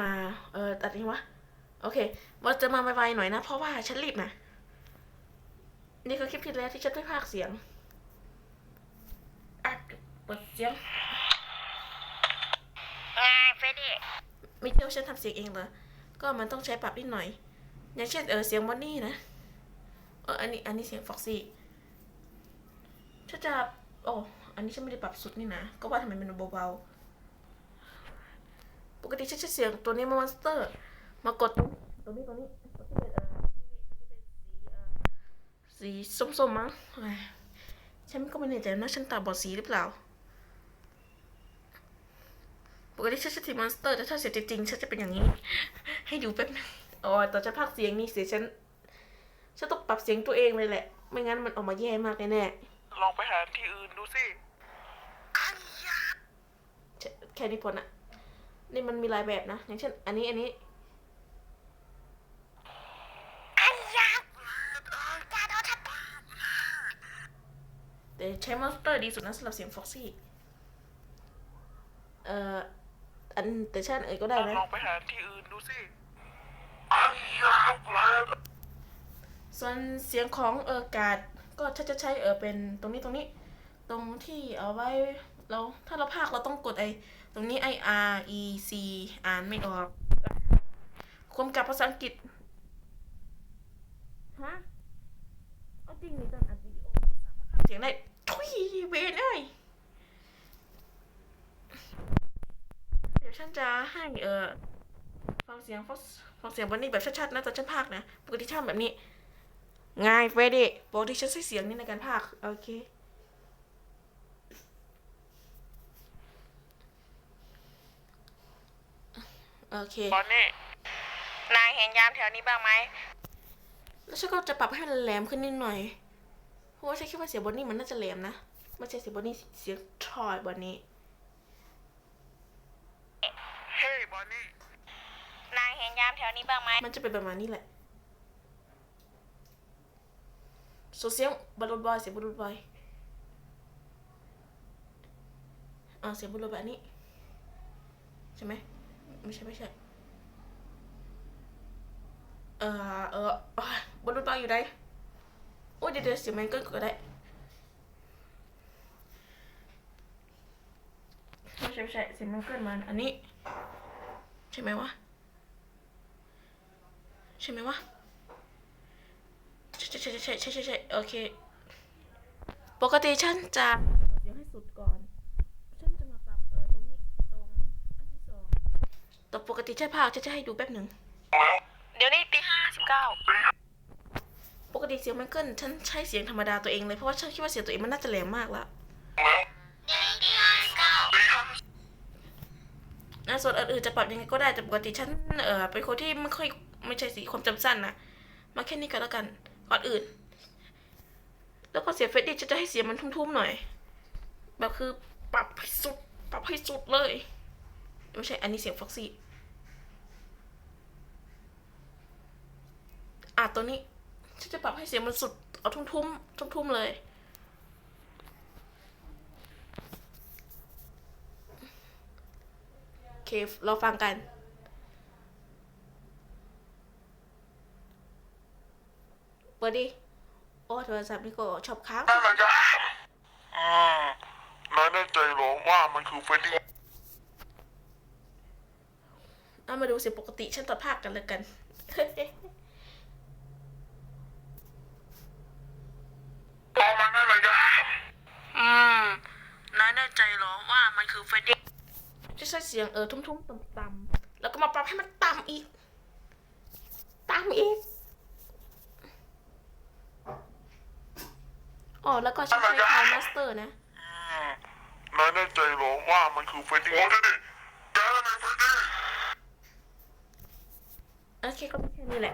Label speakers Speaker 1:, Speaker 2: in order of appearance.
Speaker 1: มาเออตัดนี้วะโอเคว่าจะมาไวๆหน่อยนะ เพราะว่าฉันรีบนะ นี่คือคลิปที่แล้วที่ฉันไม่พากย์เสียงอะเปิดเสียง
Speaker 2: ไงเฟรดดี้
Speaker 1: ไม่เชื่อว่าฉันทำเสียงเองเหรอก็มันต้องใช้ปรับนิดหน่อย อย่างเช่นเออเสียงบอนนี่นะเอออันนี้อันนี้เสียงฟ็อกซี่ถ้าจะโอ้อันนี้ฉันไม่ได้ปรับสุดนี่นะ ก็ว่าทำไมมันเบาๆ ปกติฉันใช้เสียงตัวนี้มอนสเตอร์ มากดตรงนี้ตรงนี้ตรงที่เป็นเออสีส้มๆมั้งเอ้ยฉันก็ไม่แน่ใจนะฉันตาบอดสีหรือเปล่า ปกติฉันจะทีมอนสเตอร์แต่ถ้าเสียงจริงๆฉันจะเป็นอย่างนี้ ให้ดูแป๊บนึงอ๋อตอนจะพากย์เสียงนี่เสียงฉันฉันต้องปรับเสียงตัวเองเลยแหละ ไม่งั้นมันออกมาแย่มากแน่
Speaker 3: ลองไปหาที่อื่นดูสิ
Speaker 1: ๆแค่แค่นี้พอนะ นี่มันมีหลายแบบนะ อย่างเช่น อันนี้อันนี้
Speaker 2: อันยักษ์จาโดนทับ
Speaker 1: แต่ใช้มอนสเตอร์ดีสุดนะสำหรับเสียงฟ็อกซี่ เอ่อ อันแต่ฉันเอ่ยก็ได้นะ
Speaker 3: ลองไปหาที่อื่นดูสิ
Speaker 1: ส่วนเสียงของเออการ์ดก็ถ้าจะใช้เออเป็นตรงนี้ตรงนี้ ตรงที่เอาไว้เราถ้า เราพากย์เราต้องกดไอตรงนี้ I R E C อ่านไม่ออกความกับภาษาอังกฤษ ฮะ เอาจริงนี่ตอนอัดวิดีโอสามารถพากย์เสียงได้ทุยเวนเอ้ยเดี๋ยวฉันจะให้เออฟังเสียงฟังฟังเสียงวันนี้แบบชัดๆนะตอนฉันพากย์นะปกติชอบแบบนี้ ง่ายเฟรดดี้ปกติฉันใช้เสียงนี่ในการพากย์โอเค โอเค
Speaker 3: ตอนนี้
Speaker 2: นายเห็นยามแถวนี้บ้างไหม
Speaker 1: แล้วฉันก็จะปรับให้มันแหลมขึ้นนิดหน่อย เพราะว่าฉันคิดว่าเสียงบอนนี่มันน่าจะแหลมนะ ไม่ใช่เสียงบอนนี่เสียงทรอยบอนนี่
Speaker 3: เฮ้ยบอนนี่
Speaker 2: นายเห็นยามแถวนี้บ้างไหม
Speaker 1: มันจะเป็นประมาณนี้แหละส่วนเสียงบอลลูนบอยเสียงบอลลูนบอยอ่าเสียงบอลลูนแบบนี้ ใช่ไหม ไม่ใช่ไม่ใช่ เออเออบอลลูนบอยอยู่ไหนโอ้ยเดี๋ยวเดี๋ยวเสียงมันเกินก็ได้ไม่ใช่ไม่ใช่เสียงมันเกินมันอันนี้ ใช่ไหมวะ ใช่ไหมวะ ใช่ใช่ใช่ใช่ใช่ใช่โอเค ปกติฉันจะเสียงให้สุดก่อนฉันจะมาปรับเออตรงนี้ตรงอันที่สอง แต่ปกติใช้ภาคฉันจะให้ดูแป๊บหนึ่ง
Speaker 2: เดี๋ยวนี้ตีห้าสิบเก้า
Speaker 1: ปกติเสียงไมเคิลฉันใช้เสียงธรรมดาตัวเองเลย เพราะว่าฉันคิดว่าเสียงตัวเองมันน่าจะแหลมมากแล้ว
Speaker 2: เดี๋ยวนี้ตีห้าสิบเก้า
Speaker 1: นะส่วนอื่นๆจะปรับยังไงก็ได้แต่ปกติฉันเออเป็นคนที่ไม่ค่อยไม่ใช่สีความจำสั้นนะมาแค่นี้ก็แล้วกันก่อนอื่น แล้วก็เสียงเฟรดดี้จะจะให้เสียงมันทุ่มๆหน่อยแบบคือปรับให้สุดปรับให้สุดเลย ไม่ใช่อันนี้เสียงฟ็อกซี่อะตัวนี้ฉันจะปรับให้เสียงมันสุด เอาทุ่มๆทุ่มๆเลย โอเค เราฟังกันเปิดดิ โอ้โทรศัพท์นี่ก็ชอบค้าง
Speaker 3: นั่นแหละจ้ะอืมนายแน่ใจเหรอว่ามันคือเฟรดดี้
Speaker 1: เอามาดูเสียงปกติฉันตัดภาคกันเลยกัน
Speaker 3: ตอนมันนั่นแหละจ้ะ
Speaker 1: อืมนายแน่ใจเหรอว่ามันคือเฟรดดี้จะใช้เสียงเออทุ่มๆต่ำๆแล้วก็มาปรับให้มันต่ำอีก ต่ำอีก อ๋อ แล้วก็ฉันใช้คาวมาสเตอร์นะ
Speaker 3: อืมนายแน่ใจเหรอว่ามันคือเฟรดดี้โอ้ดิแกนั่นไงเฟรดดี้
Speaker 1: โอเคก็มีแค่นี้แหละ